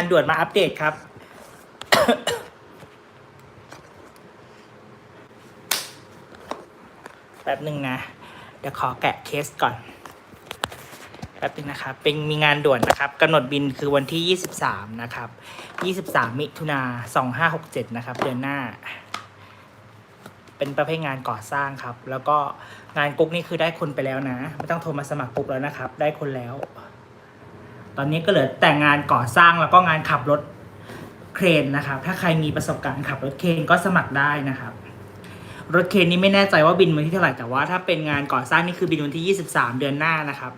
านด่วนมาอัปเดตครับ แป๊บหนึ่งนะ เดี๋ยวขอแกะเคสก่อน แป๊บนึงนะครับ เป็นมีงานด่วนนะครับกำหนดบินคือวันที่ 23 นะครับ 23 มิถุนา2567 นะครับ เดือนหน้า เป็นประเภทงานก่อสร้างครับ แล้วก็งานกุ๊กนี่คือได้คนไปแล้วนะ ไม่ต้องโทรมาสมัครกุ๊กแล้วนะครับ ได้คนแล้ว ตอนนี้ก็เหลือแต่งานก่อสร้างแล้วก็งานขับรถเครนนะครับ ถ้าใครมีประสบการณ์ขับรถเครนก็สมัครได้นะครับ รถเครนนี่ไม่แน่ใจว่าบินวันที่เท่าไหร่แต่ว่าถ้าเป็นงานก่อสร้างนี่คือบินวันที่ 23 เดือนหน้านะครับ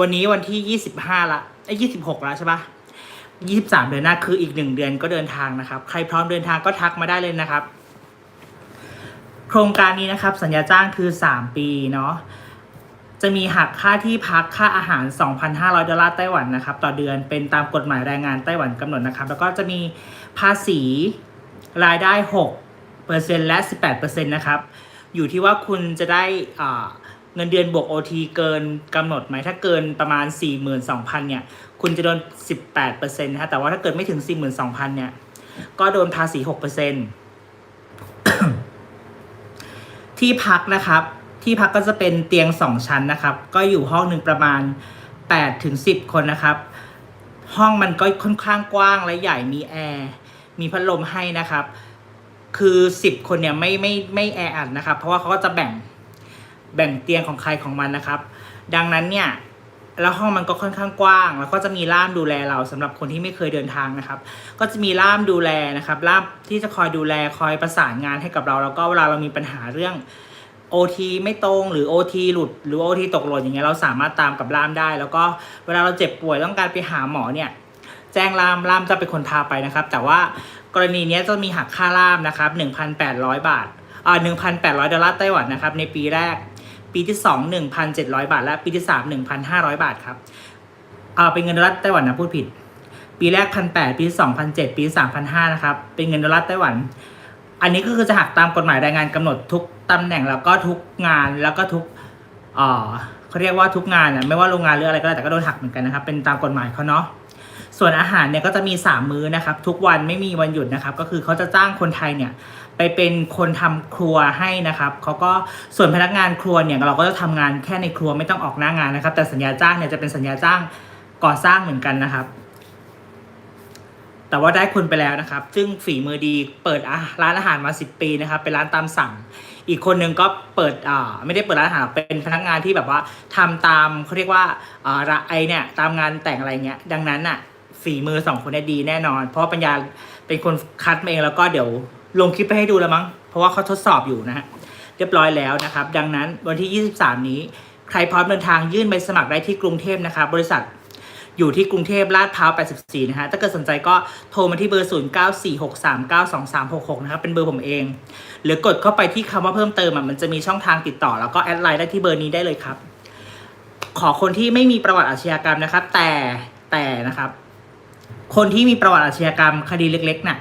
วันนี้วันที่ 25 ละไอ้ย26แล้วใช่ปะ23เดือนหน้าคืออีกหนึ่งเดือนก็เดินทางนะครับ ใครพร้อมเดินทางก็ทักมาได้เลยนะครับ โครงการนี้นะครับ สัญญาจ้างคือ3ปีเนาะ จะมีหักค่าที่พักค่าอาหาร 2,500 ดอลลาร์ไต้หวันนะครับ ต่อเดือนเป็นตามกฎหมายแรงงานไต้หวันกำหนดนะครับ แล้วก็จะมีภาษีรายได้6เปอร์เซ็นและ 18เปอร์เซ็นต์นะครับ อยู่ที่ว่าคุณจะได้เงินเดือนบวก OT เกินกำหนดไหม ถ้าเกินประมาณ 42,000 เนี่ย คุณจะโดน 18เปอร์เซ็นต์นะฮะแต่ว่าถ้าเกิดไม่ถึง 42,000 เนี่ย ก็โดนภาษี6เปอร์เซ็นต์ที่พักนะครับ ที่พักก็จะเป็นเตียงสองชั้นนะครับ ก็อยู่ห้องหนึ่งประมาณ8ถึง10 คนนะครับ ห้องมันก็ค่อนข้างกว้างและใหญ่มีแอร์มีพัดลมให้นะครับ คือ 10 คนเนี่ยไม่ไม่ไม่แออัดนะครับ เพราะว่าเขาก็จะแบ่งแบ่งเตียงของใครของมันนะครับ ดังนั้นเนี่ยแล้วห้องมันก็ค่อนข้างกว้าง แล้วก็จะมีล่ามดูแลเราสำหรับคนที่ไม่เคยเดินทางนะครับ ก็จะมีล่ามดูแลนะครับล่ามที่จะคอยดูแลคอยประสานงานให้กับเรา แล้วก็เวลาเรามีปัญหาเรื่อง OT ไม่ตรงหรือ OT หลุดหรือ OT ตกหล่นอย่างเงี้ยเราสามารถตามกับล่ามได้ แล้วก็เวลาเราเจ็บป่วยต้องการไปหาหมอเนี่ยแจ้งล่ามล่ามจะเป็นคนพาไปนะครับ แต่ว่ากรณีเนี้ยจะมีหักค่าล่ามนะครับ 1,800 บาทอ่า1,800 ดอลลาร์ไต้หวันนะครับในปีแรก ปีที่ 2 1,700 บาท และปีที่ 3 1,500 บาทครับอ่าเป็นเงินดอลลาร์ไต้หวันนะพูดผิด ปีแรก1,800ปีที่2,700ปีที่3,500นะครับเป็นเงินดอลลาร์ไต้หวัน อันนี้ก็คือจะหักตามกฎหมายแรงงานกำหนดทุกตำแหน่งแล้วก็ทุกงานแล้วก็ทุกเขาเรียกว่าทุกงานอะไม่ว่าโรงงานหรืออะไรก็แล้วแต่ก็โดนหักเหมือนกันนะครับ เป็นตามกฎหมายเขาเนาะส่วนอาหารเนี่ยก็จะมี 3 มื้อนะครับ ทุกวันไม่มีวันหยุดนะครับ ก็คือเขาจะจ้างคนไทยเนี่ยไปเป็นคนทำครัวให้นะครับเขาก็ส่วนพนักงานครัวเนี่ยเราก็จะทำงานแค่ในครัวไม่ต้องออกหน้างานนะครับ แต่สัญญาจ้างเนี่ยจะเป็นสัญญาจ้างก่อสร้างเหมือนกันนะครับ แต่ว่าได้คนไปแล้วนะครับ ซึ่งฝีมือดีเปิดร้านอาหารมา 10 ปีนะครับ เป็นร้านตามสั่ง อีกคนนึงก็เปิดอ่าไม่ได้เปิดร้านอาหารเป็นพนักงานที่แบบว่าทำตามเขาเรียกว่าอ่าระไอเนี่ยตามงานแต่งอะไรเงี้ย ดังนั้นน่ะฝีมือสองคนเนี่ยดีแน่นอน เพราะปัญญาเป็นคนคัดมาเองแล้วก็เดี๋ยวลงคลิปไปให้ดูแล้วมั้ง เพราะว่าเขาทดสอบอยู่นะฮะเรียบร้อยแล้วนะครับ ดังนั้นวันที่ 23 นี้ใครพร้อมเดินทางยื่นใบสมัครได้ที่กรุงเทพนะครับบริษัท อยู่ที่กรุงเทพลาดพร้าว 84 นะฮะ ถ้าเกิดสนใจก็โทรมาที่เบอร์ 0946392366 นะครับ เป็นเบอร์ผมเอง หรือกดเข้าไปที่คำว่าเพิ่มเติมมันจะมีช่องทางติดต่อ แล้วก็แอดไลน์ได้ที่เบอร์นี้ได้เลยครับ ขอคนที่ไม่มีประวัติอาชญากรรมนะครับ แต่แต่นะครับ คนที่มีประวัติอาชญากรรมคดีเล็กๆน่ะ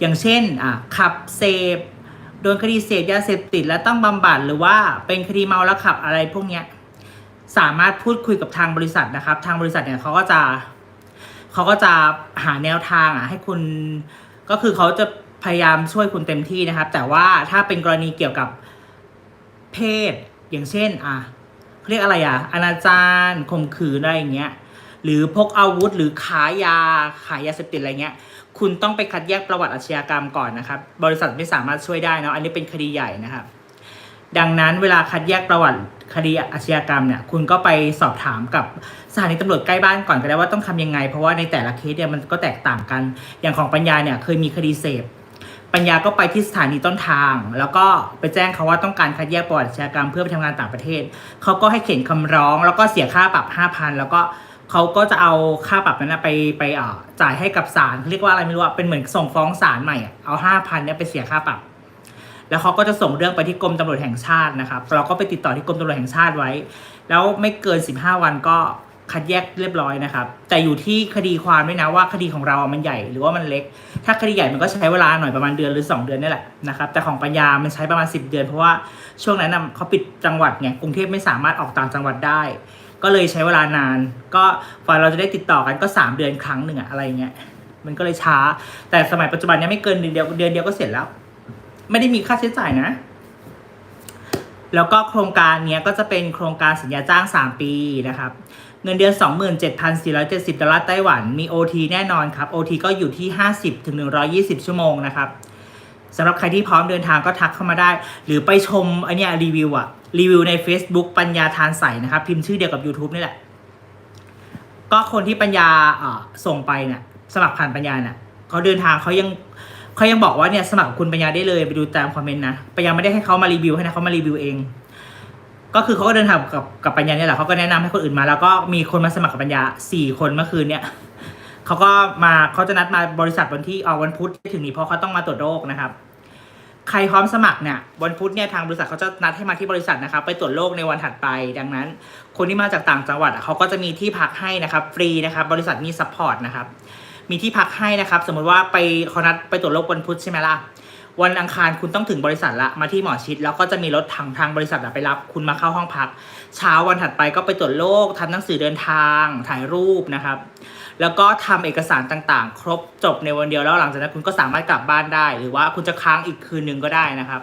อย่างเช่น อะ ขับเสพ โดนคดีเสพยาเสพติดแล้วต้องบำบัด หรือว่าเป็นคดีเมาแล้วขับอะไรพวกเนี้ย สามารถพูดคุยกับทางบริษัทนะครับ ทางบริษัทเนี่ยเขาก็จะเขาก็จะหาแนวทางอะให้คุณก็คือเขาจะพยายามช่วยคุณเต็มที่นะครับ แต่ว่าถ้าเป็นกรณีเกี่ยวกับเพศอย่างเช่น อะเรียกอะไรอะอนาจารข่มขืนอะไรอย่างเงี้ยหรือพกอาวุธหรือขายยาขายยาเสพติดอะไรเงี้ย คุณต้องไปคัดแยกประวัติอาชญากรรมก่อนนะครับ บริษัทไม่สามารถช่วยได้เนาะอันนี้เป็นคดีใหญ่นะครับ ดังนั้นเวลาคัดแยกประวัติ คดีอาชญากรรมเนี่ยคุณก็ไปสอบถามกับสถานีตำรวจใกล้บ้านก่อนก็ได้ว่าต้องทำยังไง เพราะว่าในแต่ละเคสเนี่ยมันก็แตกต่างกัน อย่างของปัญญาเนี่ยเคยมีคดีเสพปัญญาก็ไปที่สถานีต้นทาง แล้วก็ไปแจ้งเขาว่าต้องการคัดแยกประวัติอาชญากรรมเพื่อไปทำงานต่างประเทศ เขาก็ให้เขียนคำร้อง แล้วก็เสียค่าปรับห้าพันแล้วก็เขาก็จะเอาค่าปรับนั้นนะไปไปอ่อจ่ายให้กับศาลเขาเรียกว่าอะไรไม่รู้อะเป็นเหมือนส่งฟ้องศาลใหม่เอาห้าพันเนี่ยไปเสียค่าปรับ แล้วเขาก็จะส่งเรื่องไปที่กรมตำรวจแห่งชาตินะครับ เราก็ไปติดต่อที่กรมตำรวจแห่งชาติไว้ แล้วไม่เกิน 15 วันก็คัดแยกเรียบร้อยนะครับ แต่อยู่ที่คดีความด้วยนะว่าคดีของเรา มันใหญ่หรือว่ามันเล็ก ถ้าคดีใหญ่มันก็ใช้เวลาหน่อยประมาณเดือนหรือ 2 เดือนนี่แหละนะครับ แต่ของปัญญา มันใช้ประมาณ 10 เดือน เพราะว่าช่วงนั้นเขาปิดจังหวัดไง กรุงเทพไม่สามารถออกต่างจังหวัดได้ ก็เลยใช้เวลานาน ก็ฝ่ายเราจะได้ติดต่อกันก็สามเดือนครั้งหนึ่งอะอะไรเงี้ย มันก็เลยช้า แต่สมัยปัจจุบันเนี้ไม่เกินเดือนเดียวเดือนเดียวก็เสร็จแล้ว ไม่ได้มีค่าใช้จ่ายนะ แล้วก็โครงการเนี้ยก็จะเป็นโครงการสัญญาจ้าง 3 ปีนะครับ เงินเดือน 27,470 ดอลลาร์ไต้หวัน มี OT แน่นอนครับ OT ก็อยู่ที่ 50ถึง120 ชั่วโมงนะครับสำหรับใครที่พร้อมเดินทางก็ทักเข้ามาได้ หรือไปชมไอเนี้ยรีวิวอะรีวิวใน Facebook ปัญญาทานใสนะครับ พิมพ์ชื่อเดียวกับ YouTube นี่แหละ ก็คนที่ปัญญาส่งไปเนี่ยสมัครผ่านปัญญาเนี่ยเขาเดินทางเขายัง เขายังบอกว่าเนี่ยสมัครกับคุณปัญญาได้เลยไปดูตามคอมเมนต์นะปัญญาไม่ได้ให้เขามารีวิวให้นะเขามารีวิวเอง ก็คือเขาก็เดินทางกับกับปัญญาเนี่ยแหละเขาก็แนะนำให้คนอื่นมา แล้วก็มีคนมาสมัครกับปัญญาสี่คนเมื่อคืนเนี่ยเขาก็มาเขาจะนัดมาบริษัทวันที่เอาวันพุธที่ถึงนี้เพราะเขาต้องมาตรวจโรคนะครับ ใครพร้อมสมัครเนี่ยวันพุธเนี่ยทางบริษัทเขาจะนัดให้มาที่บริษัทนะครับไปตรวจโรคในวันถัดไป ดังนั้น คนที่มาจากต่างจังหวัดเขาก็จะมีที่พักให้นะครับ ฟรีนะครับ บริษัทมีซัพพอร์ตนะครับ มีที่พักให้นะครับ สมมติว่าไปเขานัดไปตรวจโรควันพุธใช่ไหมล่ะวันอังคารคุณต้องถึงบริษัทละมาที่หมอชิดแล้วก็จะมีรถทางทางบริษัทไปรับ คุณมาเข้าห้องพัก เช้าวันถัดไปก็ไปตรวจโรคทำหนังสือเดินทางถ่ายรูปนะครับ แล้วก็ทำเอกสารต่างๆ ครบจบในวันเดียวแล้วหลังจากนั้นคุณก็สามารถกลับบ้านได้ หรือว่าคุณจะค้างอีกคืนนึงก็ได้นะครับ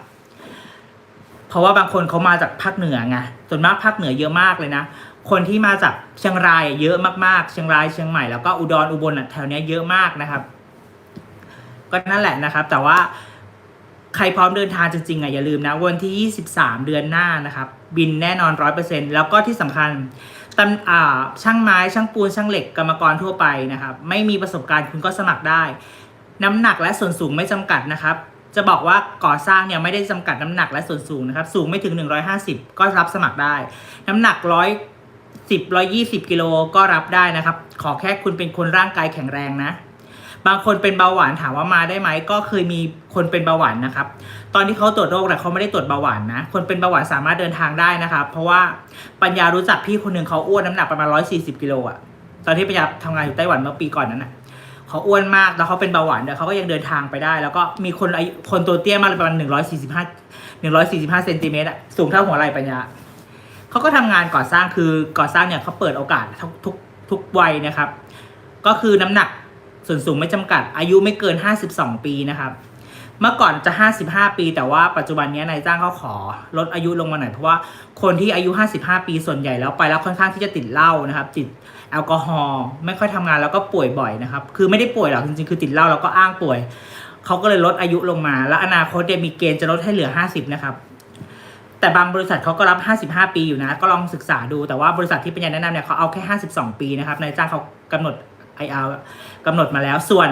เพราะว่าบางคนเขามาจากภาคเหนือไงส่วนมากภาคเหนือเยอะมากเลยนะ คนที่มาจากเชียงรายเยอะมากๆ เชียงรายเชียงใหม่แล้วก็อุดรอุบลแถวเนี้ยเยอะมากนะครับ ก็นั่นแหละนะครับ แต่ว่าใครพร้อมเดินทางจริงๆอะอย่าลืมนะ วันที่ 23 เดือนหน้านะครับ บินแน่นอนร้อยเปอร์เซ็นแล้วก็ที่สำคัญตำอ่าช่างไม้ช่างปูนช่างเหล็กกรรมกรทั่วไปนะครับ ไม่มีประสบการณ์คุณก็สมัครได้ น้ำหนักและส่วนสูงไม่จำกัดนะครับ จะบอกว่าก่อสร้างเนี่ยไม่ได้จำกัดน้ำหนักและส่วนสูงนะครับ สูงไม่ถึง 150 ก็รับสมัครได้ น้ำหนักร้อย สิบร้อยยี่สิบกิโลก็รับได้นะครับ ขอแค่คุณเป็นคนร่างกายแข็งแรงนะ บางคนเป็นเบาหวานถามว่ามาได้ไหม ก็เคยมีคนเป็นเบาหวานนะครับ ตอนที่เขาตรวจโรคแต่เขาไม่ได้ตรวจเบาหวานนะ คนเป็นเบาหวานสามารถเดินทางได้นะครับ เพราะว่าปัญญารู้จักพี่คนหนึ่งเขาอ้วนน้ำหนักประมาณร้อยสี่สิบกิโลอะตอนที่ปัญญาทำงานอยู่ไต้หวันเมื่อปีก่อนนั้นอะเขาอ้วนมากแล้วเขาเป็นเบาหวานแต่เขาก็ยังเดินทางไปได้ แล้วก็มีคนอายุคนตัวเตี้ยมากเลยประมาณหนึ่งร้อยสี่สิบห้าหนึ่งร้อยสี่สิบห้าเซนติเมตรอะสูงเท่าหัวไหล่ปัญญา เขาก็ทำงานก่อสร้างคือก่อสร้างเนี่ยเขาเปิดโอกาสทุกทุกทุกวัยนะครับ ก็คือน้ำหนักส่วนสูงไม่จำกัด อายุไม่เกิน 52 ปีนะครับ เมื่อก่อนจะ 55 ปี แต่ว่าปัจจุบันนี้นายจ้างเขาขอลดอายุลงมาหน่อยเพราะว่าคนที่อายุ 55 ปีส่วนใหญ่แล้วไปแล้วค่อนข้างที่จะติดเหล้านะครับ ติดแอลกอฮอล์ไม่ค่อยทำงานแล้วก็ป่วยบ่อยนะครับ คือไม่ได้ป่วยหรอกจริงๆคือติดเหล้าแล้วก็อ้างป่วยเขาก็เลยลดอายุลงมา แล้วอนาคตเนี่ยมีเกณฑ์จะลดให้เหลือ 50 นะครับ แต่บางบริษัทเขาก็รับ 55 ปีอยู่นะ ก็ลองศึกษาดู แต่ว่าบริษัทที่เป็นยาแนะนำเนี่ยเขาเอาแค่ 52 ปีนะครับ นายจ้างเขากำหนด IR กำหนดมาแล้ว ส่วน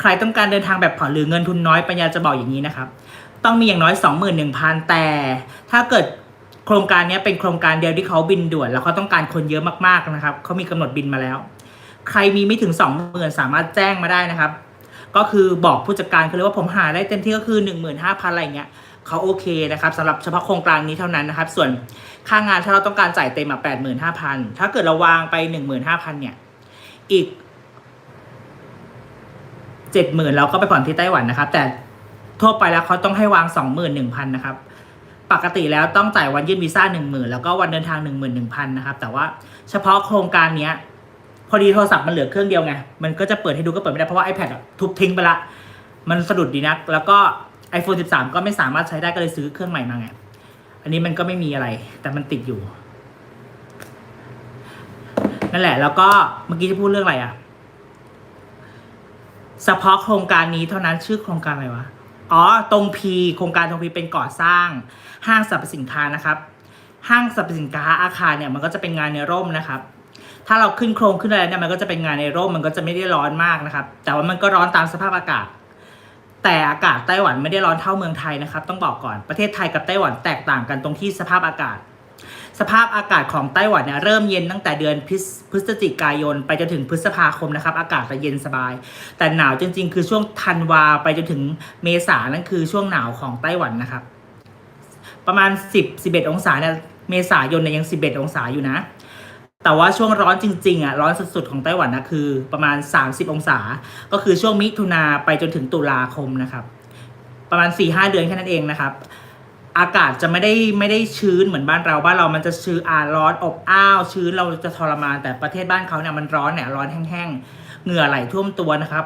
ใครต้องการเดินทางแบบผ่อนหรือเงินทุนน้อยปัญญาจะบอกอย่างนี้นะครับ ต้องมีอย่างน้อย 21,000 แต่ถ้าเกิดโครงการนี้เป็นโครงการเดียวที่เขาบินด่วน แล้วเขาต้องการคนเยอะมากๆนะครับ เขามีกำหนดบินมาแล้ว ใครมีไม่ถึง 20,000 สามารถแจ้งมาได้นะครับ ก็คือบอกผู้จัดการเขาเลยว่าผมหาได้เต็มที่ก็คือ 15,000อะไรเงี้ย เขาโอเคนะครับสำหรับเฉพาะโครงการนี้เท่านั้นนะครับ ส่วนค่างานถ้าเราต้องการจ่ายเต็มมาแปดหมื่นห้าพันถ้าเกิดเราวางไปหนึ่งหมื่นห้าพันเนี่ยอีกเจ็ดหมื่นเราก็ไปผ่อนที่ไต้หวันนะครับ แต่ทั่วไปแล้วเขาต้องให้วางสองหมื่นหนึ่งพันนะครับปกติแล้วต้องจ่ายวันยื่นวีซ่าหนึ่งหมื่นแล้วก็วันเดินทางหนึ่งหมื่นหนึ่งพันนะครับ แต่ว่าเฉพาะโครงการเนี้ย พอดีโทรศัพท์มันเหลือเครื่องเดียวไง มันก็จะเปิดให้ดูก็เปิดไม่ได้เพราะว่า iPad ทุบทิ้งไปละ มันสะดุดดีนัก แล้วก็ iPhone 13 ก็ไม่สามารถใช้ได้ก็เลยซื้อเครื่องใหม่มาไง อันนี้มันก็ไม่มีอะไร แต่มันติดอยู่ นั่นแหละ แล้วก็เมื่อกี้จะพูดเรื่องอะไรอะเฉพาะโครงการนี้เท่านั้นชื่อโครงการอะไรวะ อ๋อ ตรงพีโครงการตรงพีเป็นก่อสร้าง ห้างสรรพสินค้านะครับ ห้างสรรพสินค้าอาคารเนี่ยมันก็จะเป็นงานในร่มนะครับ ถ้าเราขึ้นโครงขึ้นอะไรเนี่ยมันก็จะเป็นงานในร่มมันก็จะไม่ได้ร้อนมากนะครับ แต่ว่ามันก็ร้อนตามสภาพอากาศ แต่อากาศไต้หวันไม่ได้ร้อนเท่าเมืองไทยนะครับ ต้องบอกก่อนประเทศไทยกับไต้หวันแตกต่างกันตรงที่สภาพอากาศ สภาพอากาศของไต้หวันเนี่ยเริ่มเย็นตั้งแต่เดือนพฤศพฤศจิกายน ไปจนถึงพฤษภาคมนะครับ อากาศจะเย็นสบาย แต่หนาวจริง ๆ คือช่วงธันวาไปจนถึงเมษานั่นคือช่วงหนาวของไต้หวันนะครับ ประมาณ 10 11 องศาเนี่ยเมษายนเนี่ยยัง 11 องศาอยู่นะ แต่ว่าช่วงร้อนจริงๆอะร้อนสุดๆของไต้หวันนะคือประมาณ 30 องศา ก็คือช่วงมิถุนาไปจนถึงตุลาคมนะครับ ประมาณ 4-5 เดือนแค่นั้นเองนะครับ อากาศจะไม่ได้ไม่ได้ชื้นเหมือนบ้านเราบ้านเรามันจะชื้นอ่าร้อนอบอ้าวชื้นเราจะทรมานแต่ประเทศบ้านเขาเนี่ยมันร้อนเนี่ยร้อนแห้งๆเหงื่อไหลท่วมตัวนะครับ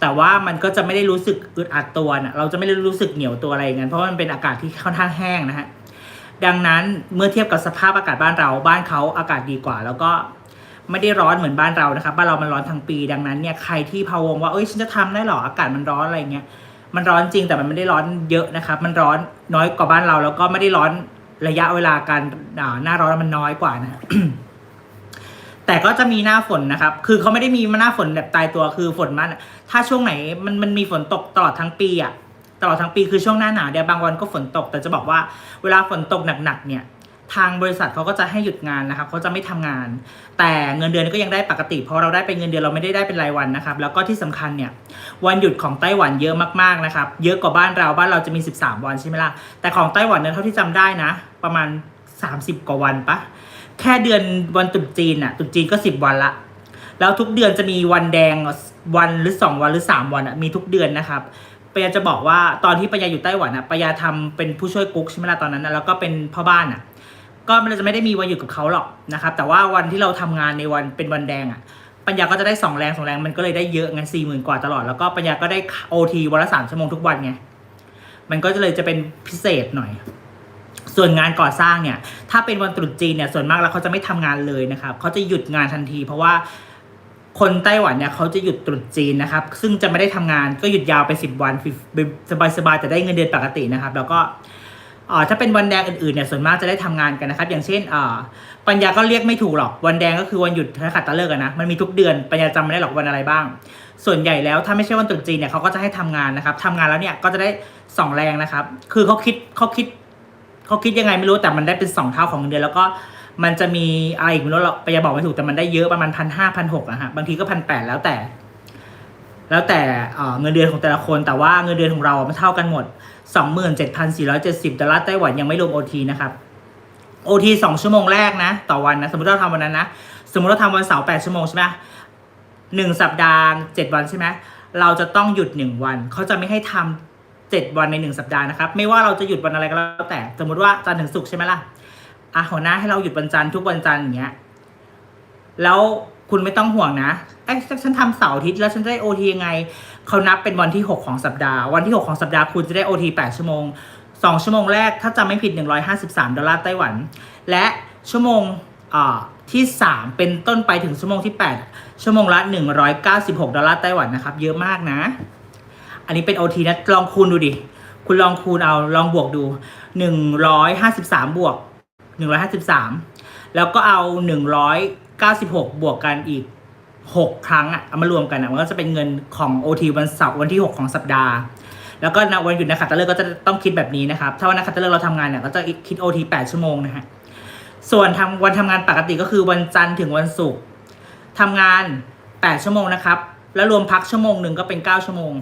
แต่ว่ามันก็จะไม่ได้รู้สึกอึดอัดตัวนะเราจะไม่ได้รู้สึกเหนียวตัวอะไรอย่างนั้นเพราะมันเป็นอากาศที่ค่อนข้างแห้งนะฮะ ดังนั้นเมื่อเทียบกับสภาพอากาศบ้านเราบ้านเขาอากาศดีกว่า แล้วก็ไม่ได้ร้อนเหมือนบ้านเรานะครับบ้านเรามันร้อนทั้งปี ดังนั้นเนี่ยใครที่พะวงว่าเอ้ยฉันจะทำได้หรออากาศมันร้อนอะไรเงี้ยมันร้อนจริงแต่มันไม่ได้ร้อนเยอะนะครับมันร้อนน้อยกว่าบ้านเรา แล้วก็ไม่ได้ร้อนระยะเวลาการหน้าร้อนมันน้อยกว่านะแต่ก็จะมีหน้าฝนนะครับ คือเขาไม่ได้มีหน้าฝนแบบตายตัว คือฝนมัน ถ้าช่วงไหนมันมันมีฝนตกตลอดทั้งปีอะ ตลอดทั้งปีคือช่วงหน้าหนาวเดี๋ยวบางวันก็ฝนตก แต่จะบอกว่าเวลาฝนตกหนักๆเนี่ยทางบริษัทเขาก็จะให้หยุดงานนะครับเขาจะไม่ทำงาน แต่เงินเดือนก็ยังได้ปกติ เพราะเราได้เป็นเงินเดือนเราไม่ได้ได้เป็นรายวันนะครับ แล้วก็ที่สำคัญเนี่ยวันหยุดของไต้หวันเยอะมากๆนะครับ เยอะกว่าบ้านเราบ้านเราจะมี 13 วันใช่ไหมล่ะ แต่ของไต้หวันเนี่ยเท่าที่จำได้นะ ประมาณ 30 กว่าวันปะ แค่เดือนวันตรุษจีนอะตรุษจีนก็ 10 วันละ แล้วทุกเดือนจะมีวันแดงวันหรือ 2 วันหรือ 3 วันอะมีทุกเดือนนะครับ ปยาจะบอกว่าตอนที่ปยาอยู่ไต้หวันอะปยาทำเป็นผู้ช่วยกุ๊กใช่ไหมล่ะตอนนั้นนะแล้วก็เป็นพ่อบ้านอะก็มันจะไม่ได้มีวันหยุดกับเขาหรอกนะครับ แต่ว่าวันที่เราทำงานในวันเป็นวันแดงอะปัญญาก็จะได้สองแรงสองแรงมันก็เลยได้เยอะไงสี่หมื่นกว่าตลอดแล้วก็ปัญญาก็ได้โอทีวันละสามชั่วโมงทุกวันไงมันก็จะเลยจะเป็นพิเศษหน่อย ส่วนงานก่อสร้างเนี่ย ถ้าเป็นวันตรุษจีนเนี่ยส่วนมากแล้วเขาจะไม่ทำงานเลยนะครับเขาจะหยุดงานทันที เพราะว่า คนไต้หวันเนี่ยเขาจะหยุดตรุษจีนนะครับ ซึ่งจะไม่ได้ทำงานก็หยุดยาวไปสิบวันสบายๆแต่ได้เงินเดือนปกตินะครับ แล้วก็ถ้าเป็นวันแดงอื่นๆเนี่ยส่วนมากจะได้ทำงานกันนะครับ อย่างเช่นปัญญาก็เรียกไม่ถูกหรอกวันแดงก็คือวันหยุดนักขัตฤกษ์นะมันมีทุกเดือนปัญญาจำไม่ได้หรอกวันอะไรบ้าง ส่วนใหญ่แล้วถ้าไม่ใช่วันตรุษจีนเนี่ยเขาก็จะให้ทำงานนะครับทำงานแล้วเนี่ยก็จะได้สองแรงนะครับ คือเขาคิดเขาคิดเขาคิดยังไงไม่รู้แต่มันได้เป็นสองเท่าของเงินเดือนแล้วก็ มันจะมีอะไรอีกไม่รู้หรอกไปยาบอกไม่ถูกแต่มันได้เยอะประมาณพันห้าพันหกอะฮะบางทีก็พันแปดแล้วแต่ แล้วแต่เงินเดือนของแต่ละคน แต่ว่าเงินเดือนของเราไม่เท่ากันหมดสองหมื่นเจ็ดพันสี่ร้อยเจ็ดสิบดอลลาร์ไต้หวันยังไม่รวมโอทีนะครับโอทีสองชั่วโมงแรกนะ ต่อวันนะ สมมติเราทำวันนั้นนะ สมมติเราทำวันเสาร์แปดชั่วโมงใช่ไหมหนึ่งสัปดาห์เจ็ดวันใช่ไหมเราจะต้องหยุดหนึ่งวันเขาจะไม่ให้ทำเจ็ดวันในหนึ่งสัปดาห์นะครับ ไม่ว่าเราจะหยุดวันอะไรก็แล้วแต่ สมมติว่าจันทร์ถึงศุกร์ใช่ไหมล่ะ อะหัวหน้าให้เราหยุดวันจันทร์ทุกวันจันทร์อย่างเงี้ย แล้วคุณไม่ต้องห่วงนะไอ้ฉันทำเสาร์อาทิตย์แล้วฉันจะได้โอทียังไง เขานับเป็นวันที่หกของสัปดาห์ วันที่หกของสัปดาห์คุณจะได้โอทีแปดชั่วโมงสองชั่วโมงแรก ถ้าจำไม่ผิดหนึ่งร้อยห้าสิบสามดอลลาร์ไต้หวัน และชั่วโมงอ่าที่สามเป็นต้นไปถึงชั่วโมงที่แปดชั่วโมงละหนึ่งร้อยเก้าสิบหกดอลลาร์ไต้หวันนะครับ เยอะมากนะ อันนี้เป็นโอทีนะ ลองคูณดูดิ คุณลองคูณเอา ลองบวกดูหนึ่งร้อยห้าสิบสามบวก หนึ่งร้อยห้าสิบสามแล้วก็เอาหนึ่งร้อยเก้าสิบหกบวกกันอีกหกครั้งอะเอามารวมกันอะมันก็จะเป็นเงินของโอทีวันเสาร์วันที่หกของสัปดาห์ แล้วก็วันหยุดนักขัตฤกษ์ก็จะต้องคิดแบบนี้นะครับ ถ้าวันนักขัตฤกษ์เราทำงานเนี่ยก็จะคิดโอทีแปดชั่วโมงนะฮะส่วนทำวันทำงานปกติก็คือวันจันทร์ถึงวันศุกร์ทำงานแปดชั่วโมงนะครับ แล้วรวมพักชั่วโมงหนึ่งก็เป็นเก้าชั่วโมง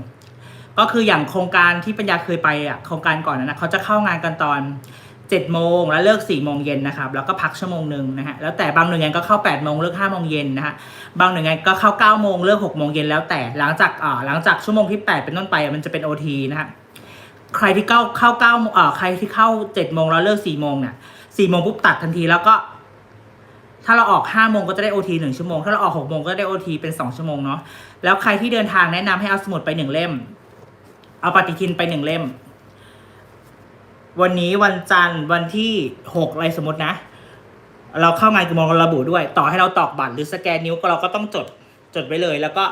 ก็คืออย่างโครงการที่ปัญญาเคยไปอะโครงการก่อนนั้นนะเขาจะเข้างานกันตอน 7จ็ดโมงแล้วเลิก4ี่โมงเย็นนะครับแล้วก็พักชั่วโมงหนึ่งนะฮะแล้วแต่บางหน่วยงานก็เข้า8ปดโมงเลิกห้าโมงเย็นนะฮะบางหน่วยงานก็เข้า9ก้าโมงเลิกหกโมงเย็นแล้วแต่หลังจากอ่าหลังจากชั่วโมงที่ 8 เป็นต้นไปมันจะเป็น OT นะฮะใครที่เข้าเข้าเก้าเอ่าใครที่เข้า7จ็ดโมงแล้วเลิก4ี่โมงเนี่ยสี่โมงปุ๊บตัดทันทีแล้วก็ ถ้าเราออกห้าโมงก็จะได้โอทีหนึ่งชั่วโมง ถ้าเราออกหกโมงก็ได้โอทีเป็นสองชั่วโมงเนาะแล้วใครที่เดินทางแนะนำให้เอาสมุดไปหนึ่งเล่ม เอาปฏิทินไปหนึ่งเล่ม วันนี้วันจันทร์วันที่หกอะไรสมมตินะ เราเข้างานกี่โมงราระบุด้วย ต่อให้เราตอกบัตรหรือสแกนนิ้วก็เราก็ต้องจดจดไว้เลย แล้วก็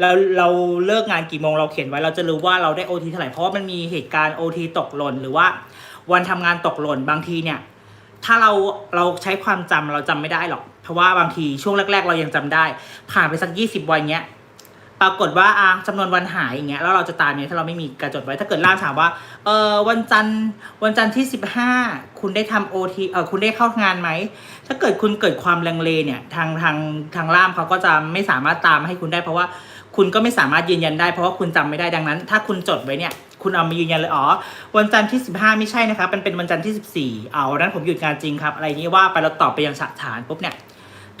เราเราเลิกงานกี่โมงเราเขียนไว้เราจะรู้ว่าเราได้โอทีเท่าไหร่เพราะว่ามันมีเหตุการณ์โอทีตกหล่นหรือว่าวันทำงานตกหล่นบางทีเนี่ย ถ้าเราเราใช้ความจำเราจำไม่ได้หรอก เพราะว่าบางทีช่วงแรก ๆ เรายังจำได้ ผ่านไปสักยี่สิบวันเนี้ย ปรากฏว่าอะจำนวนวันหายอย่างเงี้ยแล้วเราจะตามเนี่ยถ้าเราไม่มีการจดไว้ถ้าเกิดล่ามถามว่าเออวันจันทร์วันจันทร์ที่สิบห้าคุณได้ทำโอทีเออคุณได้เข้างานไหม ถ้าเกิดคุณเกิดความลังเลเนี่ยทางทางทางล่ามเขาก็จะไม่สามารถตามให้คุณได้ เพราะว่าคุณก็ไม่สามารถยืนยันได้ เพราะว่าคุณจำไม่ได้ดังนั้น ถ้าคุณจดไว้เนี่ยคุณเอามายืนยันเลยอ๋อวันจันทร์ที่ 15 ไม่ใช่นะครับมันเป็นวันจันทร์ที่ 14 เอานนั้นผมหยุดงานจริงครับอะไรนี้ว่าไปเราตอบไปยังสถานปุ๊บเนี่ย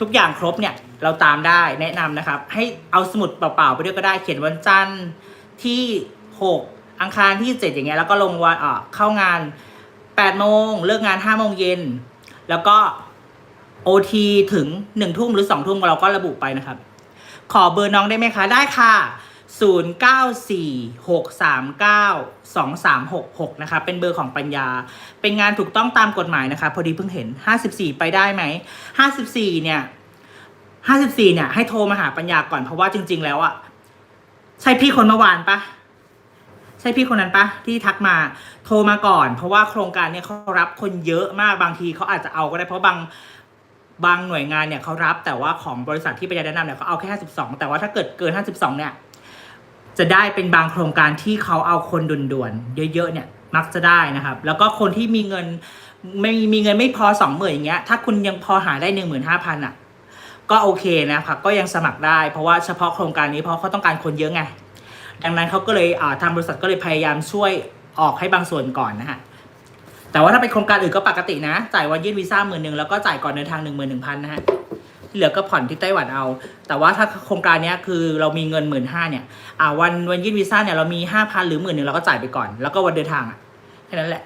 ทุกอย่างครบเนี่ยเราตามได้แนะนำนะครับ ให้เอาสมุดเปล่าๆไปด้วยก็ได้เขียนวันจันทร์ที่ 6 อังคารที่ 7 อย่างเงี้ยแล้วก็ลงวันเอ่อเข้างานแปดโมงเลิกงานห้าโมงเย็นแล้วก็โอทีถึงหนึ่งทุ่มหรือสองทุ่มเราก็ระบุไปนะครับ ขอเบอร์น้องได้ไหมคะ ได้ค่ะ 0 9 4 6 3 9 2 3 6 6 นะคะ เป็นเบอร์ของปัญญา เป็นงานถูกต้องตามกฎหมายนะคะ พอดีเพิ่งเห็น 54 ไปได้ไหม 54 เนี่ย 54 เนี่ย ให้โทรมาหาปัญญาก่อนเพราะว่าจริง ๆ แล้วอะใช่พี่คนเมื่อวานปะใช่พี่คนนั้นปะที่ทักมาโทรมาก่อน เพราะว่าโครงการเนี่ยเขารับคนเยอะมากบางทีเขาอาจจะเอาก็ได้เพราะบางบางหน่วยงานเนี่ยเขารับแต่ว่าของบริษัทที่ปัญญาแนะนำเนี่ยเขาเอาแค่ 52 แต่ว่าถ้าเกิดเกิน 52 เนี่ย จะได้เป็นบางโครงการที่เขาเอาคนด่วนๆเยอะๆเนี่ยมักจะได้นะครับ แล้วก็คนที่มีเงินไม่มีเงินไม่พอสองหมื่นอย่างเงี้ยถ้าคุณยังพอหาได้หนึ่งหมื่นห้าพันอะก็โอเคนะครับก็ยังสมัครได้ เพราะว่าเฉพาะโครงการนี้เพราะเขาต้องการคนเยอะไง ดังนั้นเขาก็เลยอ่าทางบริษัทก็เลยพยายามช่วยออกให้บางส่วนก่อนนะฮะแต่ว่าถ้าเป็นโครงการอื่นก็ปกตินะ จ่ายวันยื่นวีซ่าหมื่นหนึ่งแล้วก็จ่ายก่อนเดินทางหนึ่งหมื่นหนึ่งพันนะฮะ ที่เหลือก็ผ่อนที่ไต้หวันเอา แต่ว่าถ้าโครงการนี้คือเรามีเงินหมื่นห้าเนี่ยอ่าวันวันยื่นวีซ่าเนี่ยเรามีห้าพันหรือหมื่นหนึ่งเราก็จ่ายไปก่อน แล้วก็วันเดินทางอะแค่นั้นแหละ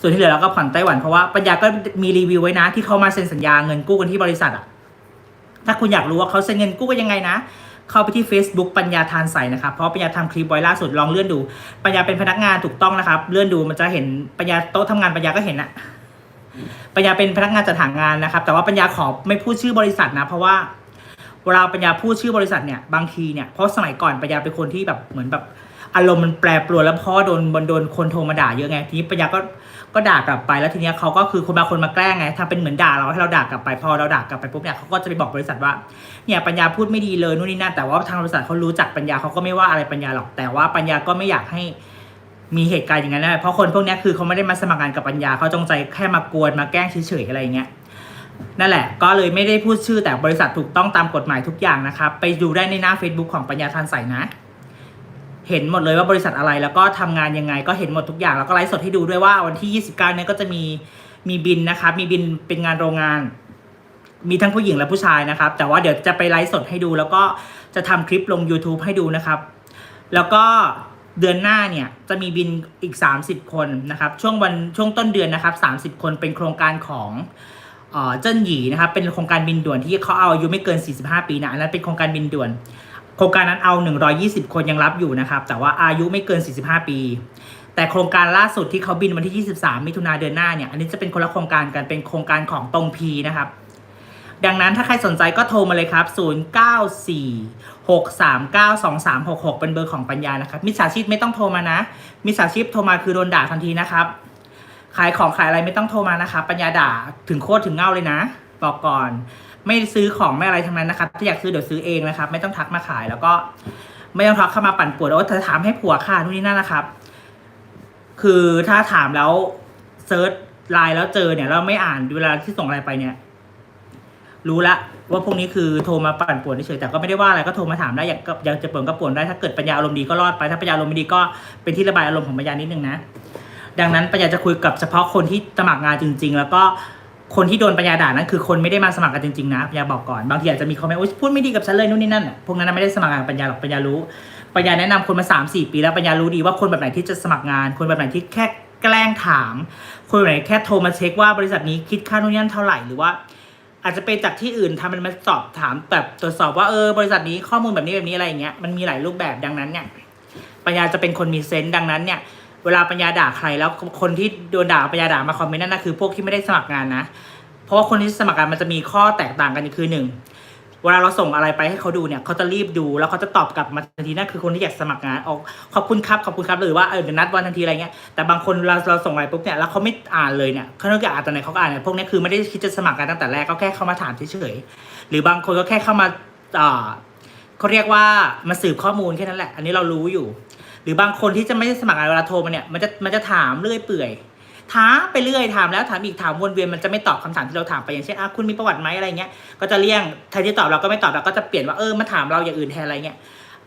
ส่วนที่เหลือเราก็ผ่อนไต้หวันเพราะว่าปัญญาก็มีรีวิวไว้นะ ที่เขามาเซ็นสัญญาเงินกู้กันที่บริษัทอะถ้าคุณอยากรู้ว่าเขาเซ็นเงินกู้กันยังไงนะเข้าไปที่ Facebook ปัญญาทานใสนะครับ เพราะปัญญาทำคลิปไว้ล่าสุดลองเลื่อนดู ปัญญาเป็นพนักงานถูกต้องนะครับ เลื่อนดูมันจะเห็นปัญญาโต๊ะทำงานปัญญาก็เห็นอะ ปัญญาเป็นพนักงานจัดหางานนะครับ แต่ว่าปัญญาขอไม่พูดชื่อบริษัทนะ เพราะว่าเวลาปัญญาพูดชื่อบริษัทเนี่ยบางทีเนี่ยเพราะสมัยก่อนปัญญาเป็นคนที่แบบเหมือนแบบอารมณ์มันแปรปรวนแล้วพ่อโดนบนโดนคนโทรมาด่าเยอะไงทีนี้ปัญญาก็ก็ด่ากลับไปแล้วทีนี้เขาก็คือคนบางคนมาแกล้งไงทำเป็นเหมือนด่าเราให้เราด่ากลับไปพอเราด่ากลับไปปุ๊บเนี่ยเขาก็จะไปบอกบริษัทว่าเนี่ยปัญญาพูดไม่ดีเลยนู่นนี่นั่นแต่ว่าทางบริษัทเขารู้จักปัญญาเขาก็ไม่ว่าอะไรปัญญาหรอกแต่ว่าปัญญาก็ไม่อยากให้ มีเหตุการณ์อย่างนั้นนะเพราะคนพวกนี้คือเขาไม่ได้มาสมัครงานกับปัญญาเขาจงใจแค่มากวนมาแกล้งเฉยๆอะไรอย่างเงี้ยนั่นแหละ ก็เลยไม่ได้พูดชื่อแต่บริษัทถูกต้องตามกฎหมายทุกอย่างนะครับไปดูได้ในหน้า Facebook ของปัญญาทันใสนะ เห็นหมดเลยว่าบริษัทอะไรแล้วก็ทำงานยังไงก็เห็นหมดทุกอย่าง แล้วก็ไลฟ์สดให้ดูด้วยว่าวันที่ 29เนี่ยก็จะมีมีบินนะครับมีบินเป็นงานโรงงาน มีทั้งผู้หญิงและผู้ชายนะครับ แต่ว่าเดี๋ยวจะไปไลฟ์สดให้ดู แล้วก็จะทำคลิปลง YouTube ให้ดูนะครับ แล้วก็ เดือนหน้าเนี่ยจะมีบินอีก 30 คนนะครับช่วงวันช่วงต้นเดือนนะครับ30 คนเป็นโครงการของเจิ้นหยีนะครับเป็นโครงการบินด่วนที่เขาเอาอายุไม่เกิน 45 ปีนะอันนั้นเป็นโครงการบินด่วน โครงการนั้นเอา 120 คนยังรับอยู่นะครับแต่ว่าอายุไม่เกิน 45 ปี แต่โครงการล่าสุดที่เขาบินวันที่ 23 มิถุนาเดือนหน้าเนี่ยอันนี้จะเป็นคนละโครงการกันเป็นโครงการของตรงพีนะครับ ดังนั้นถ้าใครสนใจก็โทรมาเลยครับ 094 639 2366 เป็นเบอร์ของปัญญานะครับ มิจฉาชีพไม่ต้องโทรมานะ มิจฉาชีพโทรมาคือโดนด่าทันทีนะครับ ขายของขายอะไรไม่ต้องโทรมานะคะปัญญาด่าถึงโคตรถึงเง่าเลยนะ บอกก่อน ไม่ซื้อของไม่อะไรทั้งนั้นนะครับ ถ้าอยากซื้อเดี๋ยวซื้อเองนะครับ ไม่ต้องทักมาขายแล้วก็ไม่ต้องทักเข้ามาปั่นป่วนว่าเธอถามให้ผัวค่ะนู่นนี่นั่นนะครับ คือถ้าถามแล้วเซิร์ชไลน์แล้วเจอเนี่ยเราไม่อ่านเวลาที่ส่งอะไรไปเนี่ย รู้ละว่าพวกนี้คือโทรมาปั่นป่วนเฉยแต่ก็ไม่ได้ว่าอะไรก็โทรมาถามได้อยากอยากจะป่วนก็ป่วนได้ถ้าเกิดปัญญาอารมณ์ดีก็รอดไปถ้าปัญญาอารมณ์ไม่ดีก็เป็นที่ระบายอารมณ์ของปัญญานิดนึงนะดังนั้นปัญญาจะคุยกับเฉพาะคนที่สมัครงานจริง ๆ แล้วก็คนที่โดนปัญญาด่านั่นคือคนไม่ได้มาสมัครกันจริงๆนะปัญญาบอกก่อนบางทีอาจจะมีคอมเมนต์โอ๊ยพูดไม่ดีกับฉันเลยนู่นนี่นั่นพวกนั้นไม่ได้สมัครงานปัญญาหรอกปัญญารู้ปัญญาแนะนำคนมา3ามสี่ปีแล้วปัญญารู้ดีว่าคนแบบไหนที่จะสมัครงาน คนแบบไหนที่แค่แกล้งถาม คนแบบไหนแค่โทรมาเช็คว่าบริษัทนี้คิดค่านู่นนี่นั่นเท่าไหร่หรือว่า อาจจะไปจากที่อื่นทำมันมาสอบถามแบบตรวจสอบว่าเออบริษัทนี้ข้อมูลแบบนี้แบบนี้อะไรอย่างเงี้ยมันมีหลายรูปแบบดังนั้นเนี่ยปัญญาจะเป็นคนมีเซนต์ดังนั้นเนี่ยเวลาปัญญาด่าใครแล้วคนที่โดนด่าปัญญาด่ามาคอมเมนต์นั่นนะคือพวกที่ไม่ได้สมัครงานนะ เพราะว่าคนที่สมัครงานมันจะมีข้อแตกต่างกันคือหนึ่ง เวลาเราส่งอะไรไปให้เขาดูเนี่ยเขาจะรีบดูแล้วเขาจะตอบกลับมาทันทีนั่นคือคนที่อยากสมัครงานออกขอบคุณครับขอบคุณครับหรือว่าเออเดี๋ยวนัดวันทันทีอะไรเงี้ยแต่บางคนเราเราส่งอะไรปุ๊บเนี่ยแล้วเขาไม่อ่านเลยเนี่ยเขาเนื่องจากอ่านตอนไหนเขาก็อ่านเนี่ยพวกนี้คือไม่ได้คิดจะสมัครงานตั้งแต่แรกก็แค่เข้ามาถามเฉยๆหรือบางคนก็แค่เข้ามาอ่าเขาเรียกว่ามาสืบข้อมูลแค่นั้นแหละ อันนี้เรารู้อยู่ หรือบางคนที่จะไม่ได้สมัครงานเวลาโทรมาเนี่ยมันจะมันจะถามเรื่อยเปื่อย ถามไปเรื่อยถามแล้วถามอีกถามวนเวียนมันจะไม่ตอบคำถามที่เราถามไปอย่างเช่นอะคุณมีประวัติไหมอะไรเงี้ยก็จะเลี่ยงแทนที่ตอบเราก็ไม่ตอบเราก็จะเปลี่ยนว่าเออมาถามเราอย่างอื่นแทนอะไรเงี้ย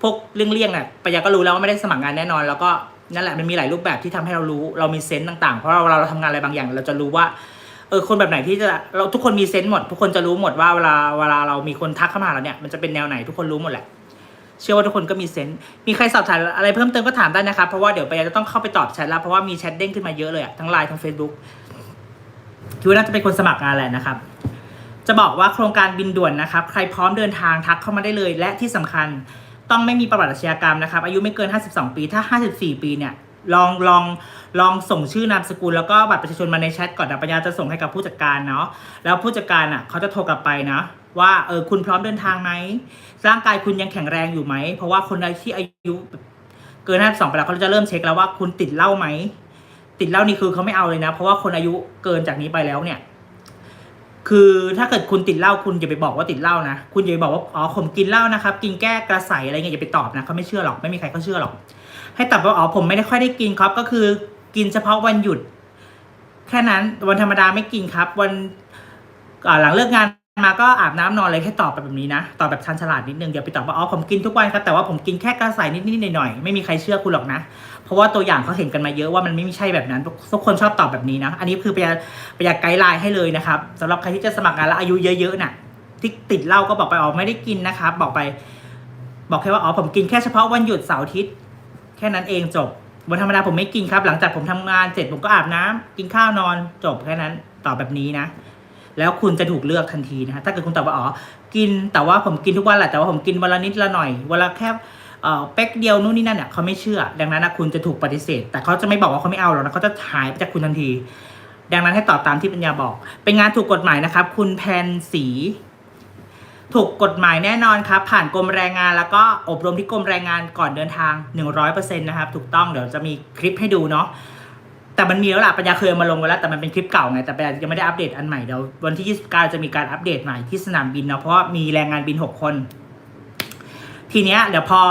พวกเรื่องเลี่ยงๆอะปัญญาก็รู้แล้วว่าไม่ได้สมัครงานแน่นอน แล้วก็นั่นแหละมันมีหลายรูปแบบที่ทำให้เรารู้เรามีเซนต์ต่างๆ เพราะเราเวลาเราทำงานอะไรบางอย่าง เราจะรู้ว่าเออคนแบบไหนที่จะเราทุกคนมีเซนต์หมด ทุกคนจะรู้หมดว่าเวลาเวลาเรามีคนทักเข้ามาเราเนี่ยมันจะเป็นแนวไหนทุกคนรู้หมดแหละ เชื่อว่าทุกคนก็มีเซนต์มีใครสอบถามอะไรเพิ่มเติมก็ถามได้นะครับ เพราะว่าเดี๋ยวไปจะต้องเข้าไปตอบแชทแล้ว เพราะว่ามีแชทเด้งขึ้นมาเยอะเลยอะทั้งไลน์ทั้ง Facebook คิดว่าน่าจะเป็นคนสมัครงานแหละนะครับ จะบอกว่าโครงการบินด่วนนะครับ ใครพร้อมเดินทางทักเข้ามาได้เลย และที่สำคัญต้องไม่มีประวัติอาชญากรรมนะครับ อายุไม่เกิน 52 ปี ถ้า 54 ปีเนี่ย ลองลอง ลองส่งชื่อนามสกุลแล้วก็บัตรประชาชนมาในแชทก่อนนะปัญญาจะส่งให้กับผู้จัดการเนาะแล้วผู้จัดการอะเขาจะโทรกลับไปนะ ว่าเออคุณพร้อมเดินทางไหมร่างกายคุณยังแข็งแรงอยู่ไหม เพราะว่าคนใดที่อายุเกิน52ไปแล้วเขาจะเริ่มเช็คแล้วว่าคุณติดเหล้าไหมติดเหล้านี่คือเขาไม่เอาเลยนะ เพราะว่าคนอายุเกินจากนี้ไปแล้วเนี่ย คือถ้าเกิดคุณติดเหล้าคุณอย่าไปบอกว่าติดเหล้านะคุณอย่าไปบอกว่าอ๋อผมกินเหล้านะครับ กินแก้กระใสอะไรเงี้ยอย่าไปตอบนะเขาไม่เชื่อหรอกไม่มีใครเขาเชื่อหรอก ให้ตอบว่าอ๋อผมไม่ได้ค่อยได้กินครับก็คือ กินเฉพาะวันหยุด แค่นั้นวันธรรมดาไม่กินครับ วันอ่าหลังเลิกงานมาก็อาบน้ำนอนเลยแค่ตอบแบบนี้นะตอบแบบชันฉลาดนิดนึงอย่าไปตอบว่าอ๋อผมกินทุกวันครับแต่ว่าผมกินแค่กระใสนิดๆหน่อยๆไม่มีใครเชื่อคุณหรอกนะ เพราะว่าตัวอย่างเขาเห็นกันมาเยอะว่ามันไม่ใช่แบบนั้นทุกคนชอบตอบแบบนี้นะ อันนี้คือไปยาปยาไกด์ไลน์ให้เลยนะครับสำหรับใครที่จะสมัครงานแล้วอายุเยอะๆน่ะที่ติดเหล้าก็บอกไปอ๋อไม่ได้กินนะครับบอกไป บอกแค่ว่าอ๋อผมกินแค่เฉพาะวันหยุดเสาร์อาทิตย์แค่นั้นเองจบ วันธรรมดาผมไม่กินครับ หลังจากผมทำงานเสร็จผมก็อาบน้ำกินข้าวนอนจบแค่นั้นตอบแบบนี้นะ แล้วคุณจะถูกเลือกทันทีนะฮะถ้าเกิดคุณตอบว่าอ๋อกินแต่ว่าผมกินทุกวันแหละแต่ว่าผมกินวันละนิดละหน่อยวันละแค่เอ่อเป๊กเดียวนู่นนี่นั่นเนี่ยเขาไม่เชื่อ ดังนั้นนะคุณจะถูกปฏิเสธ แต่เขาจะไม่บอกว่าเขาไม่เอาหรอกนะเขาจะหายไปจากคุณทันที ดังนั้นให้ตอบตามที่ปัญญาบอก เป็นงานถูกกฎหมายนะครับ คุณแพนสี ถูกกฎหมายแน่นอนครับ ผ่านกรมแรงงานแล้วก็อบรมที่กรมแรงงานก่อนเดินทาง 100%นะครับ ถูกต้องเดี๋ยวจะมีคลิปให้ดูเนาะแต่มันมีแล้วล่ะปัญญาเคยมาลงไว้แล้วแต่มันเป็นคลิปเก่าไงแต่ปัญญายังไม่ได้อัปเดตอันใหม่เดี๋ยววันที่ 29 จะมีการอัปเดตใหม่ที่สนามบินเนาะเพราะว่ามีแรงงานบิน 6 คน ทีเนี้ยเดี๋ยวพอ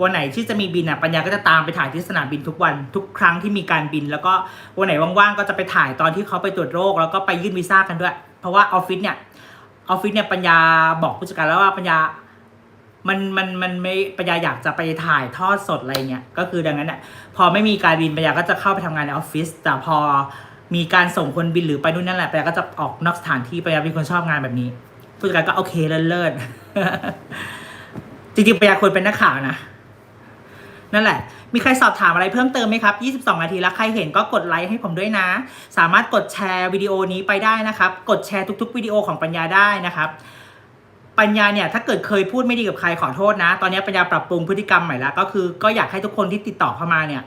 วันไหนที่จะมีบินอะปัญญาก็จะตามไปถ่ายที่สนามบินทุกวันทุกครั้งที่มีการบิน แล้วก็วันไหนว่างๆก็จะไปถ่ายตอนที่เขาไปตรวจโรค แล้วก็ไปยื่นวีซ่ากันด้วย เพราะว่าออฟฟิศเนี่ย ออฟฟิศเนี่ยปัญญาบอกผู้จัดการแล้วว่าปัญญา มันมันมันไม่ปัญญาอยากจะไปถ่ายทอดสดอะไรเงี้ยก็คือดังนั้นเนี่ยพอไม่มีการบินปัญญาก็จะเข้าไปทำงานในออฟฟิศแต่พอมีการส่งคนบินหรือไปนู่นนั่นแหละปัญญาก็จะออกนอกสถานที่ปัญญาเป็นคนชอบงานแบบนี้ ผู้จัดการก็โอเคเลิศเลิศจริงๆปัญญาควรเป็นนักข่าวนะนั่นแหละ มีใครสอบถามอะไรเพิ่มเติมไหมครับ 22 นาทีแล้วใครเห็นก็กดไลค์ให้ผมด้วยนะ สามารถกดแชร์วิดีโอนี้ไปได้นะครับ กดแชร์ทุก ๆ วิดีโอของปัญญาได้นะครับ ปัญญาเนี่ยถ้าเกิดเคยพูดไม่ดีกับใครขอโทษนะ ตอนนี้ปัญญาปรับปรุงพฤติกรรมใหม่แล้วก็คือก็อยากให้ทุกคนที่ติดต่อเข้ามาเนี่ย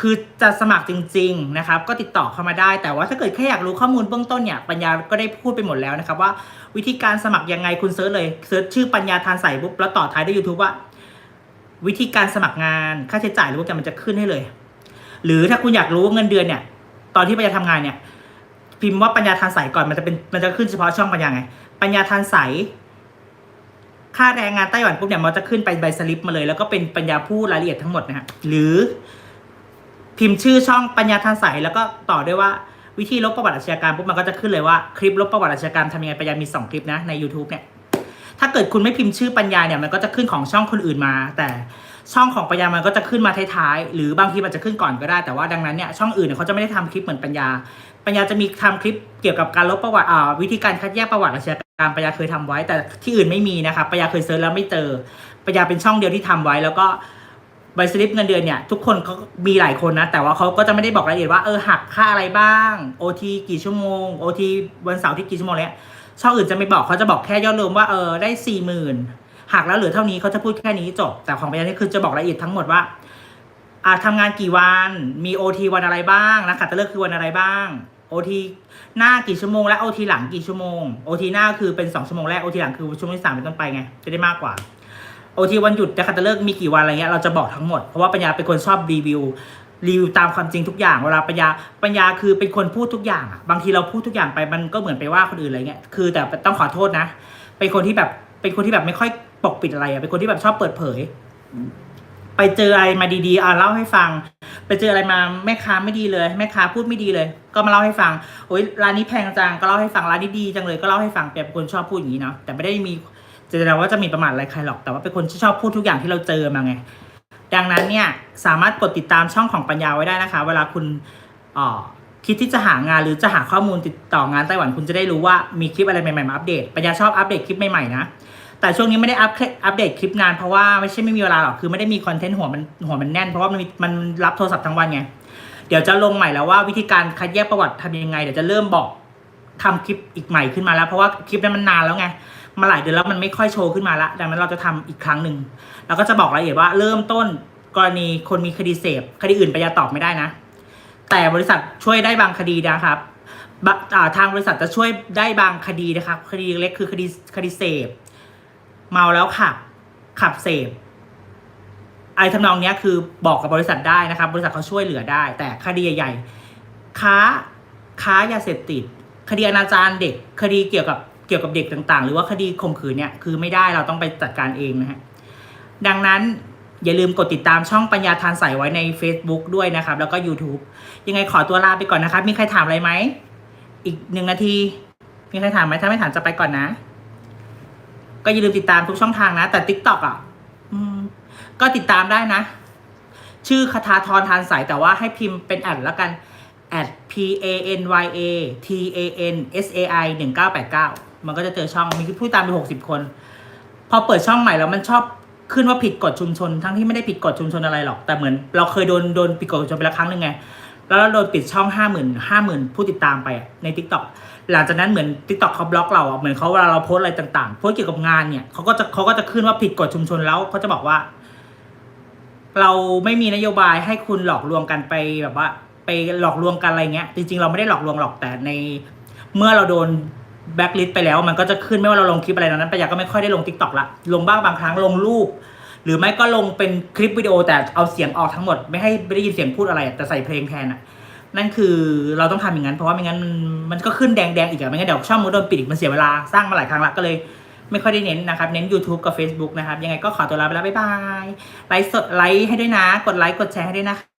คือจะสมัครจริง ๆ นะครับ ก็ติดต่อเข้ามาได้ แต่ว่าถ้าเกิดแค่อยากรู้ข้อมูลเบื้องต้นเนี่ย ปัญญาก็ได้พูดไปหมดแล้วนะครับว่า วิธีการสมัครยังไงคุณเซิร์ชเลย เซิร์ชชื่อปัญญาทานใส่ปุ๊บแล้วต่อท้ายด้วย YouTube ว่า วิธีการสมัครงานค่าใช้จ่ายหรือว่าแกมันจะขึ้นให้เลย หรือถ้าคุณอยากรู้เงินเดือนเนี่ย ตอนที่ปัญญาทำงานเนี่ย พิมพ์ว่าปัญญาทานใสก่อนมันจะเป็นมันจะขึ้นเฉพาะช่องปัญญาไง ปัญญาทานใสค่าแรงงานไต้หวันปุ๊บเนี่ยมันจะขึ้นไปใบสลิปมาเลย แล้วก็เป็นปัญญาพูดรายละเอียดทั้งหมดนะฮะหรือ พิมพ์ชื่อช่องปัญญาทานใสแล้วก็ต่อด้วยว่าวิธีลบประวัติอาชญากรรมปุ๊บมันก็จะขึ้นเลยว่าคลิปลบประวัติอาชญากรรมทำยังไงปัญญามีสองคลิปนะใน YouTube เนี่ย ถ้าเกิดคุณไม่พิมพ์ชื่อปัญญาเนี่ยมันก็จะขึ้นของช่องคนอื่นมา แต่ช่องของปัญญามันก็จะขึ้นมาท้ายๆ หรือบางทีมันจะขึ้นก่อนก็ได้ แต่ว่าดังนั้นเนี่ยช่องอื่นเนี่ยเขาจะไม่ได้ทำคลิปเหมือนปัญญา ปัญญาจะมีทำคลิปเกี่ยวกับการลบประวัติอ่าวิธีการคัดแยกประวัติอาชญากรรมปัญญาเคยทำไว้ แต่ที่อื่นไม่มีนะครับปัญญาเคยเซิร์ชแล้วไม่เจอปัญญาเป็นช่องเดียวที่ทำไว้ แล้วก็ใบสลิปเงินเดือนเนี่ยทุกคนเขามีหลายคนนะ แต่ว่าเขาก็จะไม่ได้บอกรายละเอียดว่าเออหักค่าอะไรบ้างโอทีกี่ชั่วโมงโอทีวันเสาร์ที่กี่ชั่วโมงเนี้ย ช่องอื่นจะไม่บอกเขาจะบอกแค่ยอดรวมว่าเออได้สี่หมื่นหักแล้วเหลือเท่านี้เขาจะพูดแค่นี้จบ แต่ของปัญญานี่คือจะบอกรายละเอียดทั้งหมดว่าอ่าทำงานกี่วันมีโอทีวันอะไรบ้างนะขัตฤกษ์คือวันอะไรบ้างโอทีหน้ากี่ชั่วโมงและโอทีหลังกี่ชั่วโมงโอทีหน้าคือเป็นสองชั่วโมงแรกโอทีหลังคือชั่วโมงที่สามเป็นต้นไปไงจะได้มากกว่าโอทีวันหยุดจะขัตฤกษ์มีกี่วันอะไรเงี้ยเราจะบอกทั้งหมดเพราะว่าปัญญาเป็นคนชอบรีวิว รีวิวตามความจริงทุกอย่างเวลาปัญญาปัญญาคือเป็นคนพูดทุกอย่างอะบางทีเราพูดทุกอย่างไปมันก็เหมือนไปว่าคนอื่นอะไรเงี้ยคือแต่ต้องขอโทษนะ เป็นคนที่แบบเป็นคนที่แบบไม่ค่อยปกปิดอะไรอะเป็นคนที่แบบชอบเปิดเผย ไปเจออะไรมาดีๆอะเล่าให้ฟัง ไปเจออะไรมาแม่ค้าไม่ดีเลย แม่ค้าพูดไม่ดีเลย ก็มาเล่าให้ฟังโอ๊ยร้านนี้แพงจังก็เล่าให้ฟังร้านนี้ดีจังเลยก็เล่าให้ฟังเป็นคนชอบพูดอย่างนี้เนาะแต่ไม่ได้มีเจตนาว่าจะมีประมาทอะไรใครหรอกแต่ว่าเป็นคนที่ชอบพูดทุกอย่างที่เราเจอมาไง ดังนั้นเนี่ยสามารถกดติดตามช่องของปัญญาไว้ได้นะคะ เวลาคุณออคิดที่จะหางานหรือจะหาข้อมูลติดต่องานไต้หวันคุณจะได้รู้ว่ามีคลิปอะไรใหม่ๆมาอัปเดตปัญญาชอบอัปเดตคลิปใหม่ๆนะแต่ช่วงนี้ไม่ได้อัปอัปเดตคลิปนานเพราะว่าไม่ใช่ไม่มีเวลาหรอกคือไม่ได้มีคอนเทนต์หัวมันหัวมันแน่นเพราะว่ามันมันรับโทรศัพท์ทั้งวันไงเดี๋ยวจะลงใหม่แล้วว่าวิธีการคัดแยกประวัติทำยังไงเดี๋ยวจะเริ่มบอกทำคลิปอีกใหม่ขึ้นมาแล้ว เพราะว่าคลิปนั้นมันนานแล้วไงมาหลายเดือนแล้วมันไม่ค่อยโชว์ขึ้นมาละดังนั้นเราจะทำอีกครั้งหนึ่ง แล้วก็จะบอกรายละเอียดว่าเริ่มต้นกรณีคนมีคดีเสพคดีอื่นไปยาตอบไม่ได้นะ แต่บริษัทช่วยได้บางคดีนะครับทางบริษัทจะช่วยได้บางคดีนะครับ คดีเล็กคือคดีคดีเสพ เมาแล้วขับ ขับเสพอะไรทำนองนี้คือบอกกับบริษัทได้นะครับ บริษัทเขาช่วยเหลือได้ แต่คดีใหญ่ๆค้าค้ายาเสพติด คดีอนาจารเด็ก คดีเกี่ยวกับเกี่ยวกับเด็กต่าง ๆ หรือว่าคดีข่มขืนเนี่ยคือไม่ได้เราต้องไปจัดการเองนะฮะ ดังนั้นอย่าลืมกดติดตามช่องปัญญาทานใสไว้ใน Facebook ด้วยนะครับ แล้วก็ YouTube ยังไงขอตัวลาไปก่อนนะครับ มีใครถามอะไรไหม อีกหนึ่งนาที มีใครถามไหมถ้าไม่ถามจะไปก่อนนะ ก็อย่าลืมติดตามทุกช่องทางนะ แต่ TikTok อะก็ติดตามได้นะ ชื่อคาทาทรทานใสแต่ว่าให้พิมพ์เป็นแอดแล้วกัน at p a n y a t a n s a i หนึ่งเก้าแปดเก้ามันก็จะเจอช่องมีผู้ตามไปหกสิบคน พอเปิดช่องใหม่แล้วมันชอบ ขึ้นว่าผิดกฎชุมชน ทั้งที่ไม่ได้ผิดกฎชุมชนอะไรหรอก แต่เหมือนเราเคยโดนโดนผิดกฎชุมชนไปแล้วครั้งหนึ่งไง แล้วเราโดนปิดช่องห้าหมื่นห้าหมื่นผู้ติดตามไปใน t ิ k t o k หลังจากนั้นเหมือน t ิ k t o k เขาบล็อกเราอะเหมือนเขาเวลาเราโพสอะไรต่างๆโพสเกี่ยวกับงานเนี่ยเขาก็จะเขาก็จะขึ้นว่าผิดกฎชุมชนแล้วเขาจะบอกว่า เราไม่มีนโยบายให้คุณหลอกลวงกันไปแบบว่า ไปหลอกลวงกันอะไรเงี้ย จริงๆเราไม่ได้หลอกลวงหรอกแต่ในเมื่อเราโดน แบ็คลิสต์ไปแล้วมันก็จะขึ้นไม่ว่าเราลงคลิปอะไรนั้นปัญญาก็ไม่ค่อยได้ลงทิกตอกละลงบ้างบางครั้งลงรูป หรือไม่ก็ลงเป็นคลิปวิดีโอแต่เอาเสียงออกทั้งหมด ไม่ให้ไม่ได้ยินเสียงพูดอะไรแต่ใส่เพลงแทนอะนั่นคือเราต้องทำอย่างนั้น เพราะว่าไม่งั้นมันก็ขึ้นแดงๆอีกอะไม่งั้นเดี๋ยวช่องมันโดนปิดอีกมันเสียเวลาสร้างมาหลายครั้งละก็เลยไม่ค่อยได้เน้นนะครับ เน้น YouTube กับ Facebook นะครับ ยังไงก็ขอตัวลาไปแล้ว บ๊ายบาย ไลค์สดไลค์ให้ด้วยนะ กดไลค์กดแชร์ให้ด้วยนะคะ